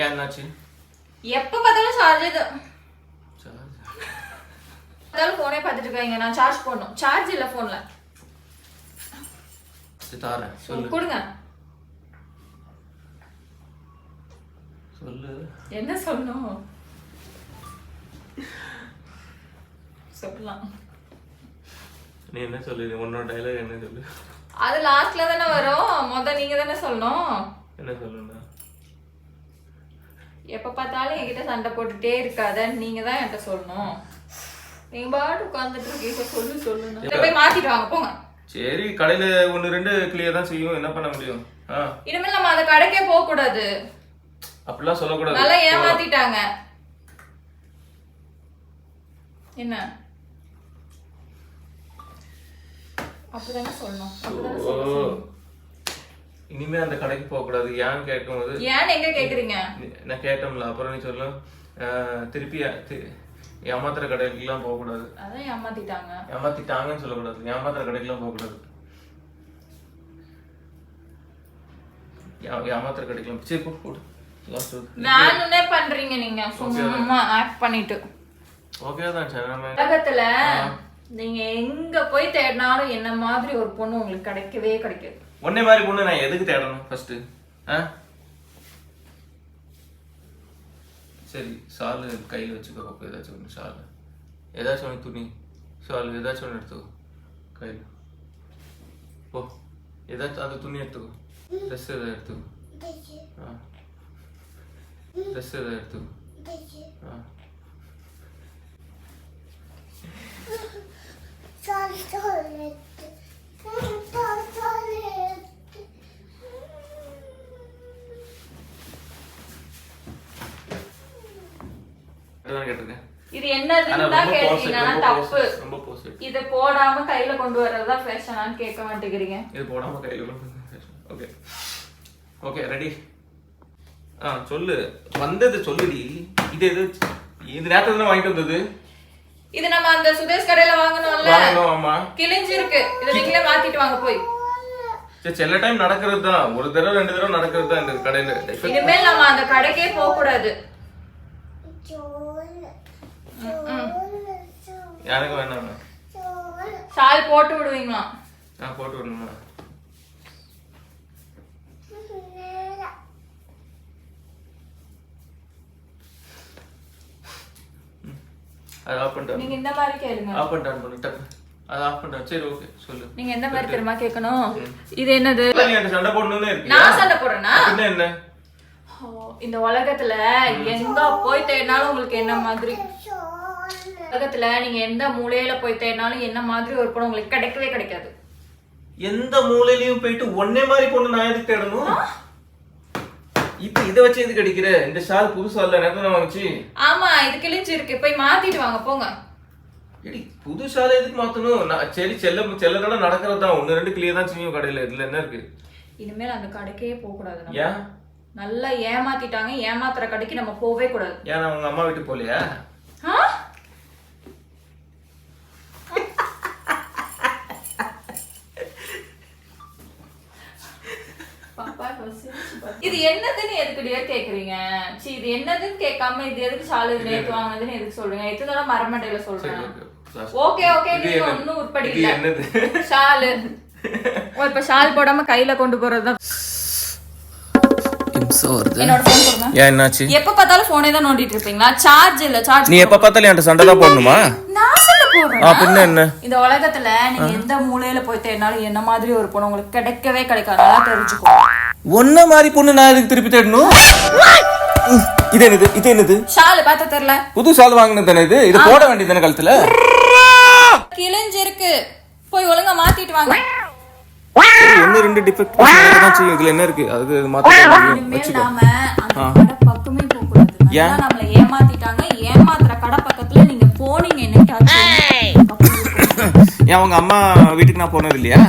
ஏன் என்னாச்சு? எப்ப பார்த்தாலும் சார்ஜ் இது. பார்த்தாலும் போனே பார்த்துட்டு இருக்காங்க. நான் சார்ஜ் போடணும். சார்ஜ் இல்ல போன்ல தாரேன் சொல்லு. கொடுங்க. சொல்லு. என்ன சொல்லணும்? சொல்லலாம். நீ என்ன சொல்லு? உன்னோட டைலாக் என்ன சொல்லு? அது லாஸ்ட்ல தானே வரும். முத நீங்க தானே சொல்லணும். என்ன சொல்லுண்ணா எப்ப பார்த்தாலும் என்கிட்ட சண்டை போட்டுட்டே இருக்காத நீங்க தான் என்கிட்ட சொல்லணும். நீங்க பாட்டு உட்காந்துட்டு இருக்கீங்க சொல்லு இதை போய் மாத்திட்டு வாங்க போங்க. சரி கடையில ஒன்று ரெண்டு கிளியர் தான் செய்யும். என்ன பண்ண முடியும்? இனிமேல் நம்ம அந்த கடைக்கே போக கூடாது அப்படிலாம் சொல்லக்கூடாது. நல்லா ஏமாத்திட்டாங்க. என்ன? அப்படிதானே சொல்லணும். இனிமே அந்த கடைக்கு போக கூடாது. ஏன்னு கேட்கும்போது ஏன்னு எங்க கேக்குறீங்க? நான் கேட்டோம்ல அப்புறம் நீ சொல்லும் திருப்பி ஏமாத்துற கடைக்கெல்லாம் போகக்கூடாது அதான் ஏமாத்திட்டாங்க. ஏமாத்திட்டாங்கன்னு சொல்லக்கூடாது. ஏமாத்துற கடைக்கெல்லாம் போகக்கூடாது ஏ- ஏமாத்துற கடைக்கெல்லாம் சரி போடு. வேணும்னே பண்றீங்க நீங்க. சும்மா ஆக்ட் பண்ணிட்டு. ஓகே தான் சரி நம்ம உலகத்துல நீங்க எங்க போய் தேடினாலும் என்ன மாதிரி ஒரு பொண்ணு உங்களுக்கு கிடைக்கவே கிடைக்காது. உன்னை மாதிரி பொண்ணு நான் எதுக்கு தேடணும் ஃபர்ஸ்ட் ஆ? சரி ஷாலு கையில் வச்சுக்கோ. அப்போ ஏதாச்சும் ஒன்று ஷாலு. ஏதாச்சும் ஒன்று துணி. ஷாலு ஏதாச்சும் ஒன்று எடுத்துக்கோ. கையில். போ. ஏதாச்சும் அந்த துணி எடுத்துக்கோ. ட்ரெஸ் எதாவது எடுத்துக்கோ. ஆ. ட்ரெஸ் எதாவது எடுத்துக்கோ. ஆ. இது என்னதுன்னு கேட்டீங்கன்னா தப்பு. இத போடாம கையில கொண்டு வர்றதுதான் ஃபேஷனான்னு கேட்க மாட்டேங்கிறீங்க. இது போடாம கையில் ஓகே ஓகே ரெடி ஆ சொல்லு. வந்தது சொல்லுடி. இது எது? இது நேரத்துல வாங்கிட்டு வந்தது? இது நம்ம அந்த சுதேஷ் கடையில வாங்கணும்ல வாங்கணும் ஆமா கிழிஞ்சு இருக்கு இத நீங்களே மாத்திட்டு வாங்க போய். சரி சில டைம் நடக்கிறது தான் ஒரு தடவை ரெண்டு தடவை நடக்கிறது தான் இந்த கடையில. இனிமேல் நம்ம அந்த கடைக்கே போக கூடாது யாருக்கு வேணாம் ஷால் போட்டு விடுவீங்களா? நான் போட்டு விடணுமா அது ஆஃப் பண்ணிட்டு நீங்க இந்த மாதிரி கேளுங்க. ஆஃப் பண்ணிட்டு ஆன் பண்ணு டக்கு அது ஆஃப் பண்ணிட்டு சரி ஓகே சொல்லு. நீங்க எந்த மாதிரி தெரியுமா கேட்கணும்? இது என்னது? நீ என்கிட்ட சண்டை போடணும்னு இருக்கு நான் சண்டை போடுறேனா? என்ன? என்ன இந்த உலகத்துல எங்க போய் தேடினாலும் உங்களுக்கு என்ன மாதிரி? உலகத்துல நீங்க எந்த மூலையில போய் தேடினாலும் என்ன மாதிரி ஒரு பொண்ணு உங்களுக்கு கிடைக்கவே கிடைக்காது. எந்த மூலையிலயும் போயிட்டு ஒன்னே மாதிரி பொண்ணு நான் எதுக்கு தேடணும்? இப்ப இதை வச்சு எதுக்கு அடிக்கிற? இந்த ஷால் புதுசா இல்ல நேரத்துல வாங்குச்சு ஆமா இது கிழிஞ்சு இருக்கு. போய் மாத்திட்டு வாங்க போங்க. எடி புது ஷாலை எதுக்கு மாத்தணும்? நான் சரி செல்ல செல்ல தடவை நடக்கிறது தான். ஒன்னு ரெண்டு கிளியர் தான் செய்யும் கடையில இதுல என்ன இருக்கு? இனிமேல் அந்த கடைக்கே போக கூடாது நம்ம. ஏன்? நல்லா ஏமாத்திட்டாங்க. ஏமாத்துற கடைக்கு நம்ம போகவே கூடாது. ஏன் நான் உங்க அம்மா வீட்டுக்கு போலையா ஆ? இது என்னதுன்னு எதுக்கு டியர் கேக்குறீங்க? சீ இது என்னதுன்னு கேட்காம இது எதுக்கு சாலு நேத்து வாங்கினதுன்னு எதுக்கு சொல்றீங்க? எத்தனை தடவை மரமண்டையில சொல்றேன். ஓகே. ஓகே நீங்க ஒன்னும் இல்ல. என்னது? ஷாலு ஓ இப்ப ஷால் போடாம கையில கொண்டு போறதுதான். ஏன் என்னாச்சு? எப்ப பார்த்தாலும் போனே தான் நோண்டிட்டு இருப்பீங்களா? சார்ஜ் இல்ல சார்ஜ் நீ எப்ப பார்த்தாலும் என்கிட்ட சண்டை தான் போடணுமா? நான் சொல்ல போறேன்? பின்ன என்ன? இந்த உலகத்துல நீங்க எந்த மூலையில போய் தேடினாலும் என்ன மாதிரி ஒரு பொண்ணு உங்களுக்கு கிடைக்கவே கிடைக்காது. நல்லா தெரிஞ்சுக்கோ. ஒன்ன மாதிரி பொண்ணு நான் எதுக்கு திருப்பி தேடணும்? இது என்னது? இது என்னது? ஷாலு பார்த்த தெரியல. புது ஷால் வாங்கினது தானே இது? இது போட வேண்டியது தானே கழுத்துல? கிழிஞ்சு இருக்கு. போய் ஒழுங்கா மாத்திட்டு வாங்க. ஒன்னு ரெண்டு டிஃபெக்ட் தான் செய்யும். இதுல என்ன இருக்கு? அது மாத்த கடை பக்கமே போக கூடாது. நம்மள ஏமாத்திட்டாங்க. ஏமாத்துற கடை பக்கத்துல நீங்க போனீங்க. என்னைக்காச்சும். ஏன் உங்க அம்மா வீட்டுக்கு நான் போனது இல்லையா?